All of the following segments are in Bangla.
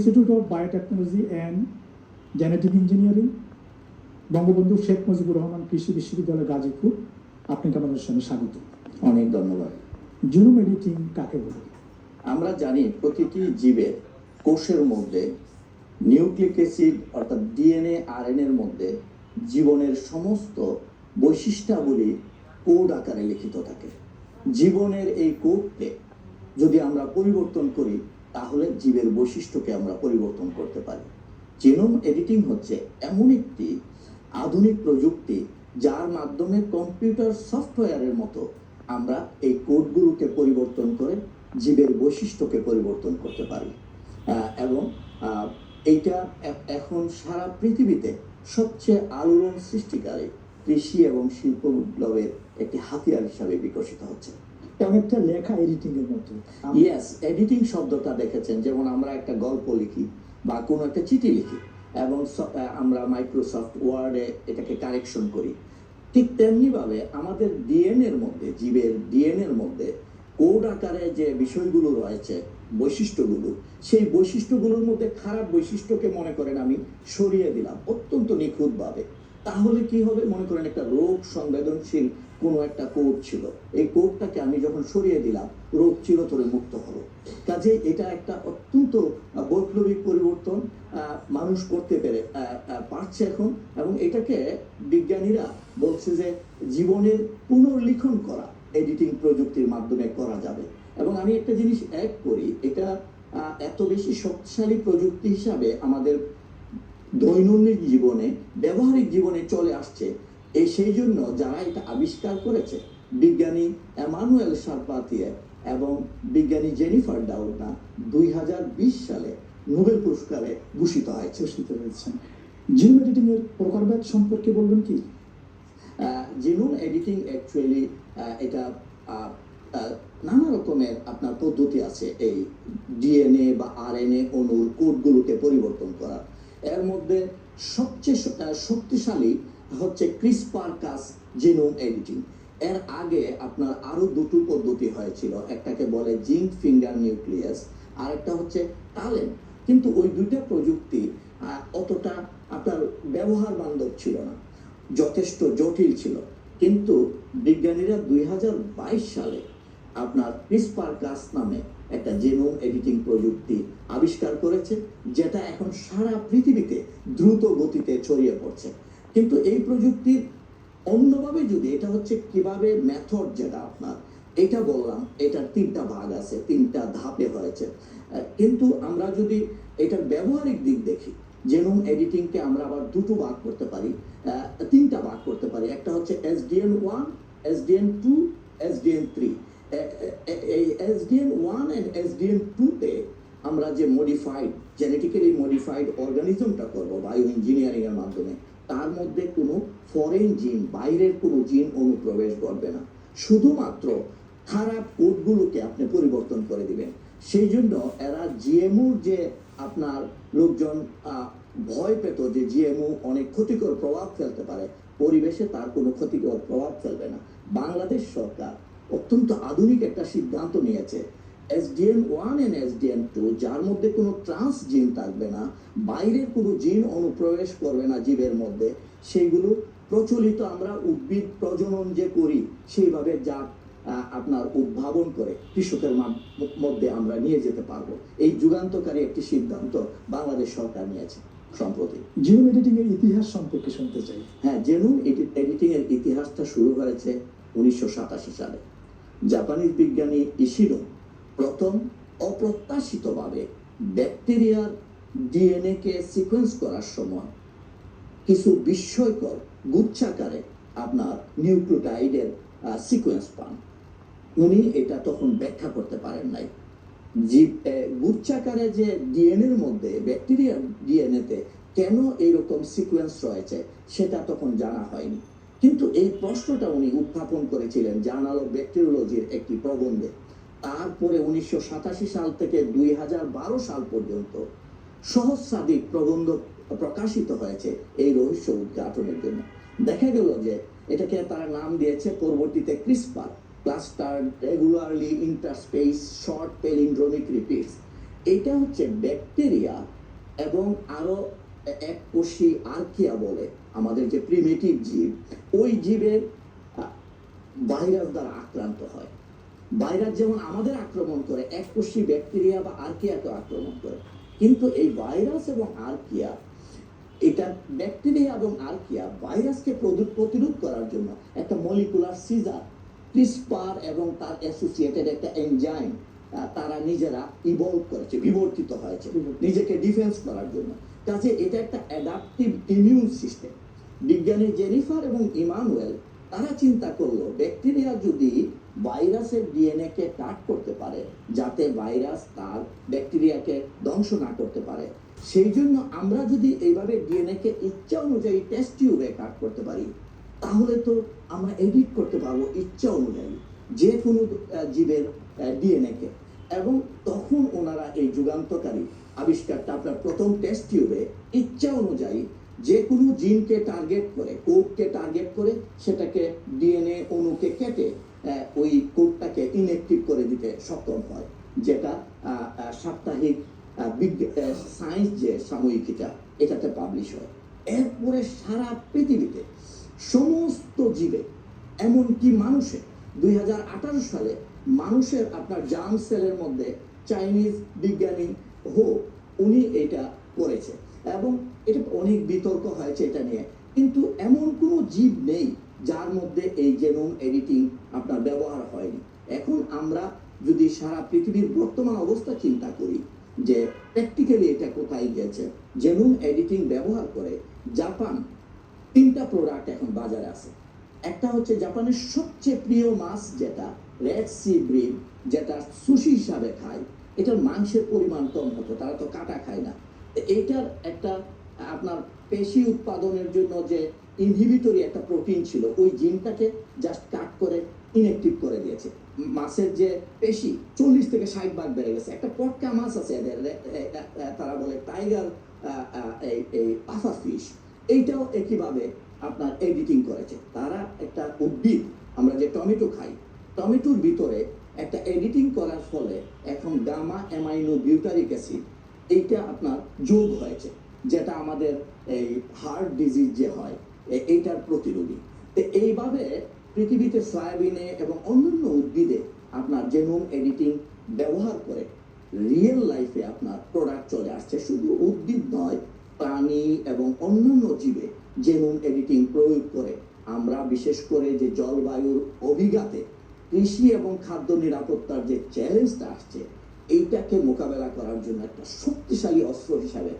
Institute of biotechnology and genetic engineering. Bangabandhu Sheikh Mujibur Rahman কৃষি বিশ্ববিদ্যালয় গাজীপুর। আপনাকে আমাদের সঙ্গে স্বাগত। অনেক ধন্যবাদ। জিনোম এডিটিং কাকে বলে? আমরা জানি প্রতিটি জীবের কোষের মধ্যে নিউক্লিক অ্যাসিড অর্থাৎ ডিএনএ আরএনএ এর মধ্যে জীবনের সমস্ত বৈশিষ্ট্যাবলী কোড আকারে লিখিত থাকে। জীবনের এই কোডকে যদি আমরা পরিবর্তন করি তাহলে জীবের বৈশিষ্ট্যকে আমরা পরিবর্তন করতে পারি। জিনোম এডিটিং হচ্ছে এমন একটি আধুনিক প্রযুক্তি যার মাধ্যমে কম্পিউটার সফটওয়্যারের মতো আমরা এই কোডগুলোকে পরিবর্তন করে জীবের বৈশিষ্ট্যকে পরিবর্তন করতে পারি। এবং এইটা এখন সারা পৃথিবীতে সবচেয়ে আলোড়ন সৃষ্টিকারী কৃষি এবং শিল্প বিপ্লবের একটি হাতিয়ার হিসাবে বিকশিত হচ্ছে। অনেকটা লেখা এডিটিং এর মতো ইয়েস এডিটিং শব্দটা দেখেছেন, যেমন আমরা একটা গল্প লিখি বা কোনো একটা চিঠি লিখি এবং আমরা মাইক্রোসফট ওয়ার্ডে এটাকে কারেকশন করি। ঠিক তেমনিভাবে আমাদের ডিএনএ এর মধ্যে, জীবের ডিএনএ এর মধ্যে কোড আকারে যে বিষয়গুলো রয়েছে, বৈশিষ্ট্যগুলো, সেই বৈশিষ্ট্যগুলোর মধ্যে খারাপ বৈশিষ্ট্যকে মনে করেন আমি সরিয়ে দিলাম অত্যন্ত নিখুঁতভাবে। তাহলে কি হবে? মনে করেন একটা রোগ সংবেদনশীল কোনো একটা কোড ছিল। এই কোডটাকে আমি যখন সরিয়ে দিলাম, রোগ চিরতরে মুক্ত হলো। কাজে এটা একটা অত্যন্ত বৈপ্লবিক পরিবর্তন মানুষ করতে পেরে পারছে এখন। এবং এটাকে বিজ্ঞানীরা বলছে যে জীবনের পুনর্লিখন করা এডিটিং প্রযুক্তির মাধ্যমে করা যাবে। এবং আমি একটা জিনিস এক করি, এটা এত বেশি শক্তিশালী প্রযুক্তি হিসাবে আমাদের দৈনন্দিন জীবনে ব্যবহারিক জীবনে চলে আসছে। এই সেই জন্য যারা এটা আবিষ্কার করেছে বিজ্ঞানী এমানুয়েল সারপাতিয়ে এবং বিজ্ঞানী জেনিফার ডাউনা দুই হাজার বিশ সালে নোবেল পুরস্কারে ভূষিত হয়েছে। চেষ্টিত হয়েছেন। জিনোম এডিটিং এর প্রকারভেদ সম্পর্কে বলবেন কি? জিনোম এডিটিং অ্যাকচুয়ালি এটা নানা রকমের আপনার পদ্ধতি আছে। এই ডিএনএ বা আরএনএ অণুর কোডগুলোকে পরিবর্তন করার। এর মধ্যে সবচেয়ে শক্তিশালী হচ্ছে ক্রিসপার কাস জিনোম এডিটিং এর আগে আপনার আরও দুটো পদ্ধতি হয়েছিল। একটাকে বলে জিঙ্ক ফিঙ্গার নিউক্লিয়াস আর একটা হচ্ছে টালেন কিন্তু ওই দুইটা প্রযুক্তি অতটা আপনার ব্যবহার বান্ধব ছিল না। যথেষ্ট জটিল ছিল। কিন্তু বিজ্ঞানীরা দুই হাজার বাইশ সালে আপনার ক্রিসপার নামে একটা জেনোম এডিটিং প্রযুক্তি আবিষ্কার করেছে, যেটা এখন সারা পৃথিবীতে দ্রুত গতিতে ছড়িয়ে পড়ছে। কিন্তু এই প্রযুক্তির অন্যভাবে যদি, এটা হচ্ছে কীভাবে মেথড যেটা আপনার, এটা বললাম, এটার তিনটা ভাগ আছে, তিনটা ধাপে হয়েছে। কিন্তু আমরা যদি এটার ব্যবহারিক দিক দেখি জেনোম এডিটিংকে আমরা আবার দুটো ভাগ করতে পারি তিনটা ভাগ করতে পারি। একটা হচ্ছে SDN one SDN two SDN three এই এসডিএন ওয়ান অ্যান্ড এসডিএন টুতে আমরা যে মডিফাইড জেনেটিক্যালি মডিফাইড অর্গানিজমটা করব বায়ো ইঞ্জিনিয়ারিং এর মাধ্যমে, তার মধ্যে কোনো ফরেন জিন বাইরের কোনো জিন অনুপ্রবেশ করবে না। শুধুমাত্র খারাপ কোডগুলোকে আপনি পরিবর্তন করে দিবেন। সেই জন্য এরা জিএমওর যে আপনার লোকজন ভয় পেত যে জিএমও অনেক ক্ষতিকর প্রভাব ফেলতে পারে, পরিবেশে তার কোনো ক্ষতিকর প্রভাব ফেলবে না। বাংলাদেশ সরকার অত্যন্ত আধুনিক একটা সিদ্ধান্ত নিয়েছে। SDN one and SDN two যার মধ্যে কোনো ট্রান্স জিন থাকবে না বাইরের কোনো জিন অনুপ্রবেশ করবে না জীবের মধ্যে সেইগুলো প্রচলিত আমরা উদ্ভিদ প্রজনন যে করি সেইভাবে আহ, আপনার উদ্ভাবন করে কৃষকের মধ্যে আমরা নিয়ে যেতে পারব। এই যুগান্তকারী একটি সিদ্ধান্ত বাংলাদেশ সরকার নিয়েছে সম্প্রতি। জিনোম এডিটিং এর ইতিহাস সম্পর্কে শুনতে চাই। হ্যাঁ জেনুম এডিটিং এর ইতিহাসটা শুরু হয়েছে উনিশশো সাতাশি সালে। জাপানিজ বিজ্ঞানী ইশিরো প্রথম অপ্রত্যাশিতভাবে ব্যাকটেরিয়ার ডিএনএ কে সিকোয়েন্স করার সময় কিছু বিস্ময়কর গুচ্ছাকারে আপনার নিউক্লিওটাইডের সিকোয়েন্স পান। উনি এটা তখন ব্যাখ্যা করতে পারেন নাই। জীব গুচ্ছাকারে যে ডিএনএর মধ্যে, ব্যাকটেরিয়ার ডিএনএতে কেন এইরকম সিকোয়েন্স রয়েছে, সেটা তখন জানা হয়নি। কিন্তু এই প্রশ্নটা উনি উত্থাপন করেছিলেন জার্নাল অফ ব্যাকটেরিওলজির একটি প্রবন্ধে। তারপরে উনিশশো সাতাশি সাল থেকে দুই হাজার বারো সাল পর্যন্ত সহস্রাধিক প্রবন্ধ প্রকাশিত হয়েছে এই রহস্য উদ্ঘাটনের জন্য। দেখা গেল যে এটাকে তারা নাম দিয়েছে পরবর্তীতে CRISPR, cluster, regularly interspace short palindromic repeats. এটা হচ্ছে ব্যাকটেরিয়া এবং আরও এক কোষী আর্কিয়া বলে আমাদের যে প্রিমিটিভ জীব ওই জীবের ভাইরাস দ্বারা আক্রান্ত হয়। ভাইরাস যেমন আমাদের আক্রমণ করে এক কোষী ব্যাকটেরিয়া বা আর্কিয়াকে আক্রমণ করে। কিন্তু এই ভাইরাস এবং আর্কিয়া এটা ব্যাকটেরিয়া এবং আর্কিয়া ভাইরাসকে প্রতিরোধ করার জন্য একটা মলিকুলার সিজার ক্রিসপার এবং তার অ্যাসোসিয়েটেড একটা এনজাইম তারা নিজেরা ইভলভ করেছে বিবর্তিত হয়েছে নিজেকে ডিফেন্স করার জন্য। কাজে এটা একটা অ্যাডাপটিভ ইমিউন সিস্টেম বিজ্ঞানী জেনিফার এবং ইমানুয়েল, তারা চিন্তা করল, ব্যাকটেরিয়া যদি ভাইরাসের ডিএনএ কে কাট করতে পারে, যাতে ভাইরাস তার ব্যাকটেরিয়াকে ধ্বংস না করতে পারে, সেই জন্য আমরা যদি এইভাবে ডিএনএ কে ইচ্ছা অনুযায়ী টেস্ট টিউবে কাট করতে পারি, তাহলে তো আমরা এডিট করতে পারব ইচ্ছা অনুযায়ী যে কোনো জীবের ডিএনএ কে। এবং তখন ওনারা এই যুগান্তকারী আবিষ্কারটা আপনার প্রথম টেস্ট টিউবে ইচ্ছা অনুযায়ী যে কোনো জিনকে টার্গেট করে কোডকে টার্গেট করে সেটাকে ডিএনএ অণুকে কেটে ওই কোডটাকে ইনএক্টিভ করে দিতে সক্ষম হয়, যেটা সাপ্তাহিক সায়েন্স যে সাময়িকীটা, এটাতে পাবলিশ হয়। এরপরে সারা পৃথিবীতে সমস্ত জীবে, এমনকি মানুষে, দুই হাজার আঠারো সালে মানুষের আপনার জার্ম সেলের মধ্যে চাইনিজ বিজ্ঞানী হো, উনি এটা করেছে। এবং এটা অনেক বিতর্ক হয়েছে এটা নিয়ে। কিন্তু এমন কোনো জীব নেই যার মধ্যে এই জেনোম এডিটিং আপনার ব্যবহার হয়নি। এখন আমরা যদি সারা পৃথিবীর বর্তমান অবস্থা চিন্তা করি যে প্র্যাকটিক্যালি এটা কোথায় গেছে জেনোম এডিটিং ব্যবহার করে জাপান তিনটা প্রোডাক্ট এখন বাজারে আছে। একটা হচ্ছে জাপানের সবচেয়ে প্রিয় মাছ যেটা রেড সি ব্রিড যেটা সুশি হিসাবে খায়, এটার মাংসের পরিমাণ কম হতো, তারা তো কাটা খায় না। এইটার একটা, আপনার পেশি উৎপাদনের জন্য যে ইনহিবিটরি একটা প্রোটিন ছিল, ওই জিনটাকে জাস্ট কাট করে ইনএক্টিভ করে দিয়েছে। মাছের যে পেশি, চল্লিশ থেকে ষাট ভাগ বেড়ে গেছে। একটা পটকা মাছ আছে, এদের তারা বলে টাইগার এই পাফা ফিশ এইটাও একইভাবে আপনার এডিটিং করেছে। তারা একটা উদ্ভিদ, আমরা যে টমেটো খাই টমেটোর ভিতরে একটা এডিটিং করার ফলে এখন গামা অ্যামাইনো বিউটারিক অ্যাসিড এইটা আপনার যোগ হয়েছে, যেটা আমাদের এই হার্ট ডিজিজ যে হয় এইটার প্রতিরোধী। তো এইভাবে পৃথিবীতে সয়াবিনে এবং অন্যান্য উদ্ভিদে আপনার জেনোম এডিটিং ব্যবহার করে রিয়েল লাইফে আপনার প্রোডাক্ট চলে আসছে। শুধু উদ্ভিদ নয়, প্রাণী এবং অন্যান্য জীবে জেনোম এডিটিং প্রয়োগ করে আমরা বিশেষ করে যে জলবায়ুর অভিঘাতে কৃষি এবং খাদ্য নিরাপত্তার যে চ্যালেঞ্জটা আসছে এইটাকে মোকাবেলা করার জন্য একটা শক্তিশালী অস্ত্র হিসাবে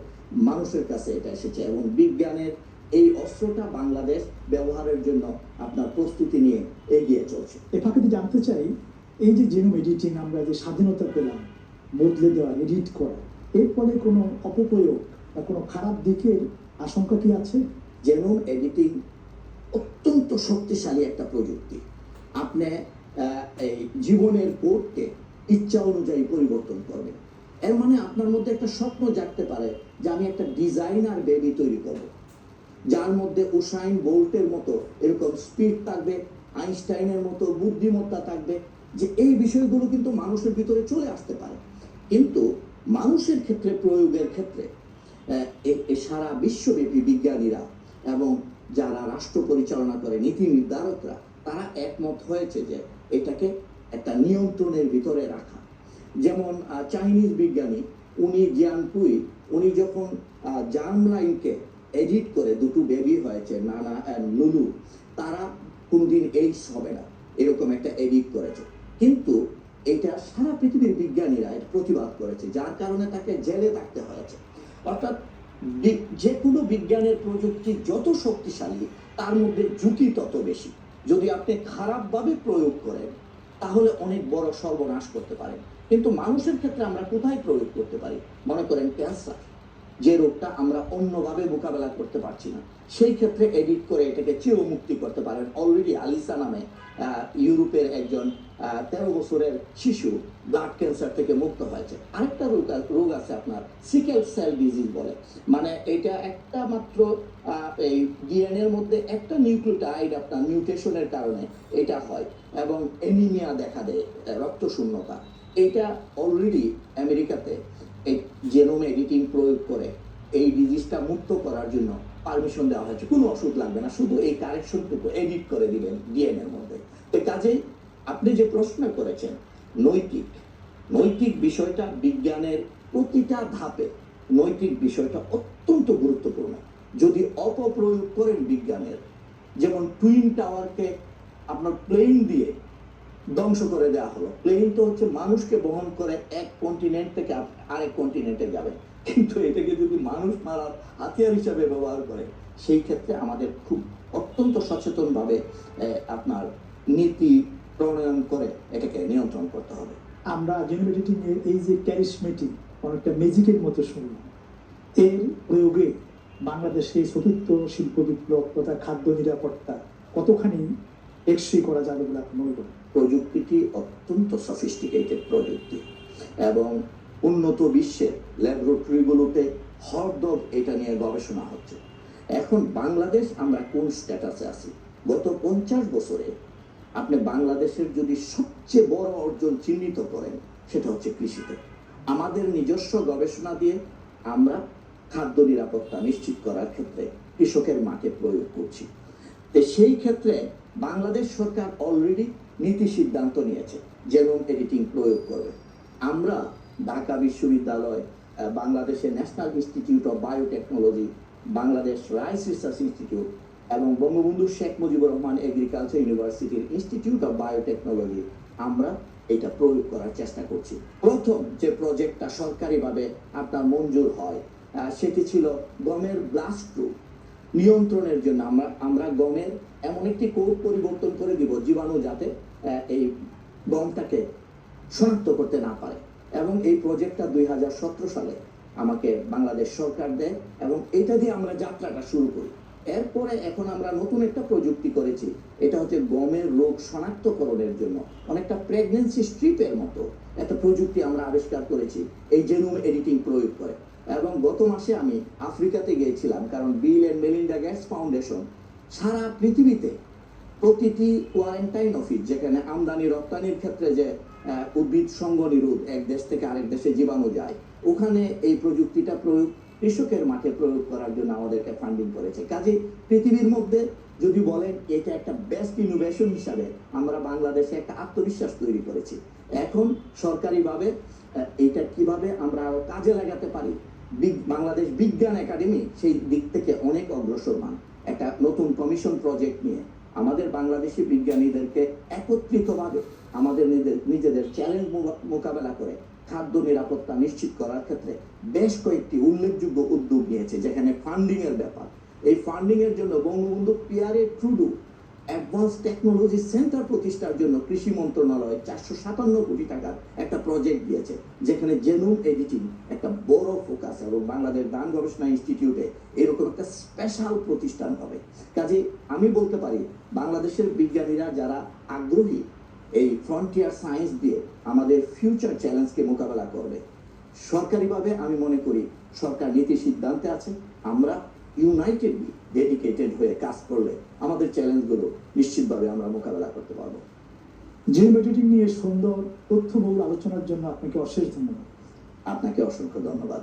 মানুষের কাছে এটা এসেছে এবং বিজ্ঞানের এই অস্ত্রটা বাংলাদেশ ব্যবহারের জন্য আপনার প্রস্তুতি নিয়ে এগিয়ে চলছে। এ ফাঁকে জানতে চাই এই যে জেনোম এডিটিং আমরা যে স্বাধীনতা পেলাম বদলে দেওয়া এডিট করা এর ফলে কোনো অপপ্রয়োগ বা কোনো খারাপ দিকের আশঙ্কা কি আছে? জেনোম এডিটিং অত্যন্ত শক্তিশালী একটা প্রযুক্তি। আপনি এই জীবনের কোডকে ইচ্ছা অনুযায়ী পরিবর্তন করবে। এর মানে আপনার মধ্যে একটা স্বপ্ন জাগতে পারে যে আমি একটা ডিজাইনার বেবি তৈরি করব। যার মধ্যে উসাইন বোল্টের মতো এরকম স্পিড থাকবে, আইনস্টাইনের মতো বুদ্ধিমত্তা থাকবে, যে এই বিষয়গুলো কিন্তু মানুষের ভিতরে চলে আসতে পারে। কিন্তু মানুষের ক্ষেত্রে, প্রয়োগের ক্ষেত্রে সারা বিশ্বব্যাপী বিজ্ঞানীরা এবং যারা রাষ্ট্র পরিচালনা করে, নীতি নির্ধারকরা, তারা একমত হয়েছে যে এটাকে একটা নিয়ন্ত্রণের ভিতরে রাখা। যেমন চাইনিজ বিজ্ঞানী উনি জিয়ানপুই উনি যখন জার্ম লাইনকে এডিট করে দুটো বেবি হয়েছে, নানা অ্যান্ড লুলু তারা কোনোদিন এইডস হবে না, এরকম একটা এডিট করেছে। কিন্তু এটা সারা পৃথিবীর বিজ্ঞানীরা প্রতিবাদ করেছে, যার কারণে তাকে জেলে থাকতে হয়েছে। অর্থাৎ যে কোনো বিজ্ঞানের প্রযুক্তি যত শক্তিশালী, তার মধ্যে ঝুঁকি তত বেশি। যদি আপনি খারাপভাবে প্রয়োগ করেন, তাহলে অনেক বড় সর্বনাশ করতে পারেন কিন্তু মানুষের ক্ষেত্রে আমরা কোথায় প্রয়োগ করতে পারি? মনে করেন ক্যান্সার যে রোগটা আমরা অন্যভাবে মোকাবেলা করতে পারছি না। সেই ক্ষেত্রে এডিট করে এটাকে চিরমুক্তি করতে পারেন। অলরেডি আলিসা নামে ইউরোপের একজন তেরো বছরের শিশু ব্লাড ক্যান্সার থেকে মুক্ত হয়েছে। আরেকটা রোগ রোগ আছে আপনার সিকেল সেল ডিজিজ বলে। মানে এটা একটা মাত্র এই ডিএনএর মধ্যে একটা নিউক্লিওটাইড আপনার মিউটেশনের কারণে এটা হয় এবং এনিমিয়া দেখা দেয় আহ, রক্ত শূন্যতা এটা অলরেডি আমেরিকাতে জেনোম এডিটিং প্রয়োগ করে এই ডিজিজটা মুক্ত করার জন্য পারমিশন দেওয়া হয়েছে। কোনো ওষুধ লাগবে না, শুধু এই কারেকশনটুকু এডিট করে দিবেন ডিএনএর মধ্যে। তো কাজেই আপনি যে প্রশ্ন করেছেন, নৈতিক নৈতিক বিষয়টা বিজ্ঞানের প্রতিটা ধাপে নৈতিক বিষয়টা অত্যন্ত গুরুত্বপূর্ণ। যদি অপপ্রয়োগ করেন বিজ্ঞানের, যেমন টুইন টাওয়ারকে আপনার প্লেন দিয়ে ধ্বংস করে দেওয়া হলো। প্লেন তো হচ্ছে মানুষকে বহন করে এক কন্টিনেন্ট থেকে আরেক কন্টিনেন্টে যাবে। কিন্তু এটাকে যদি মানুষ মারার হাতিয়ার হিসাবে ব্যবহার করে, সেই ক্ষেত্রে আমাদের খুব অত্যন্ত সচেতনভাবে আপনার নীতি প্রণয়ন করে এটাকে নিয়ন্ত্রণ করতে হবে। আমরা জেনোম এডিটিং এর এই যে ক্যারিসমেটিক অনেকটা ম্যাজিকের মতো শুনলাম, এর প্রয়োগে বাংলাদেশে চতুর্থ শিল্প বিপ্লব তথা খাদ্য নিরাপত্তা কতখানি টেকসই করা যাবে বলে আপনি মনে করেন? প্রযুক্তিটি অত্যন্ত সফিস্টিকেটেড প্রযুক্তি এবং উন্নত বিশ্বের ল্যাবরেটরিগুলোতে হরদব এটা নিয়ে গবেষণা হচ্ছে। এখন বাংলাদেশ আমরা কোন স্ট্যাটাসে আছি? গত পঞ্চাশ বছরে আপনি বাংলাদেশের যদি সবচেয়ে বড় অর্জন চিহ্নিত করেন, সেটা হচ্ছে কৃষিতে। আমাদের নিজস্ব গবেষণা দিয়ে আমরা খাদ্য নিরাপত্তা নিশ্চিত করার ক্ষেত্রে কৃষকের মাঠে প্রয়োগ করছি। তো সেই ক্ষেত্রে বাংলাদেশ সরকার অলরেডি নীতি সিদ্ধান্ত নিয়েছে জেনোম এডিটিং প্রয়োগ করবে আমরা ঢাকা বিশ্ববিদ্যালয় বাংলাদেশের national institute of biotechnology Bangladesh rice research institute এবং বঙ্গবন্ধু শেখ মুজিবুর রহমান এগ্রিকালচার ইউনিভার্সিটির ইনস্টিটিউট অফ বায়োটেকনোলজি আমরা এটা প্রয়োগ করার চেষ্টা করছি। প্রথম যে প্রজেক্টটা সরকারিভাবে আপনার মঞ্জুর হয় সেটি ছিল গমের ব্লাস্ট প্রুফ নিয়ন্ত্রণের জন্য আমরা আমরা গমের এমন একটি কোড পরিবর্তন করে দিব জীবাণু যাতে এই গমটাকে শনাক্ত করতে না পারে। এবং এই প্রজেক্টটা দুই হাজার সতেরো সালে আমাকে বাংলাদেশ সরকার দেয় এবং এটা দিয়ে আমরা যাত্রাটা শুরু করি। এরপরে এখন আমরা নতুন একটা প্রযুক্তি করেছি। এটা হচ্ছে গমের রোগ শনাক্তকরণের জন্য। অনেকটা প্রেগনেন্সি স্ট্রিপের মতো একটা প্রযুক্তি আমরা আবিষ্কার করেছি। এই জেনোম এডিটিং প্রয়োগ করে। এবং গত মাসে আমি আফ্রিকাতে গিয়েছিলাম, কারণ Bill and Melinda Gates Foundation সারা পৃথিবীতে প্রতিটি কোয়ারেন্টাইন অফিস যেখানে আমদানি, রপ্তানির ক্ষেত্রে যে উদ্ভিদ সঙ্গ নিরোধ, এক দেশ থেকে আরেক দেশে জীবাণু যায়, ওখানে এই প্রযুক্তিটা প্রয়োগ, কৃষকের মাঠে প্রয়োগ করার জন্য আমাদেরকে ফান্ডিং করেছে। কাজে পৃথিবীর মধ্যে যদি বলেন এটা একটা বেস্ট ইনোভেশন হিসাবে আমরা বাংলাদেশে একটা আত্মবিশ্বাস তৈরি করেছি। এখন সরকারিভাবে এটা কীভাবে আমরা কাজে লাগাতে পারি? বাংলাদেশ বিজ্ঞান একাডেমি সেই দিক থেকে অনেক অগ্রসরমান একটা নতুন কমিশন প্রজেক্ট নিয়ে আমাদের বাংলাদেশি বিজ্ঞানীদেরকে একত্রিতভাবে আমাদের নিজেদের চ্যালেঞ্জ মোকাবেলা করে খাদ্য নিরাপত্তা নিশ্চিত করার ক্ষেত্রে বেশ কয়েকটি উল্লেখযোগ্য উদ্যোগ নিয়েছে, যেখানে ফান্ডিংয়ের ব্যাপার। এই ফান্ডিংয়ের জন্য Bangabandhu Pierre Trudeau advance technology center প্রতিষ্ঠার জন্য কৃষি মন্ত্রণালয় চারশো সাতান্ন কোটি টাকার একটা প্রজেক্ট দিয়েছে, যেখানে জেনুম এডিটিং, একটা বড় ফোকাস এবং বাংলাদেশ ধান গবেষণা ইনস্টিটিউটে এরকম একটা স্পেশাল প্রতিষ্ঠান হবে। কাজে আমি বলতে পারি, বাংলাদেশের বিজ্ঞানীরা যারা আগ্রহী এই ফ্রন্টিয়ার সায়েন্স দিয়ে আমাদের ফিউচার চ্যালেঞ্জকে মোকাবেলা করবে, সরকারিভাবে আমি মনে করি সরকার নীতি সিদ্ধান্তে আছে, আমরা ইউনাইটেডলি ডেডিকেটেড হয়ে কাজ করলে আমাদের চ্যালেঞ্জগুলো নিশ্চিতভাবে আমরা মোকাবেলা করতে পারব। যে এডিটিং নিয়ে সুন্দর তথ্যবহুল আলোচনার জন্য আপনাকে অশেষ ধন্যবাদ। আপনাকে অসংখ্য ধন্যবাদ।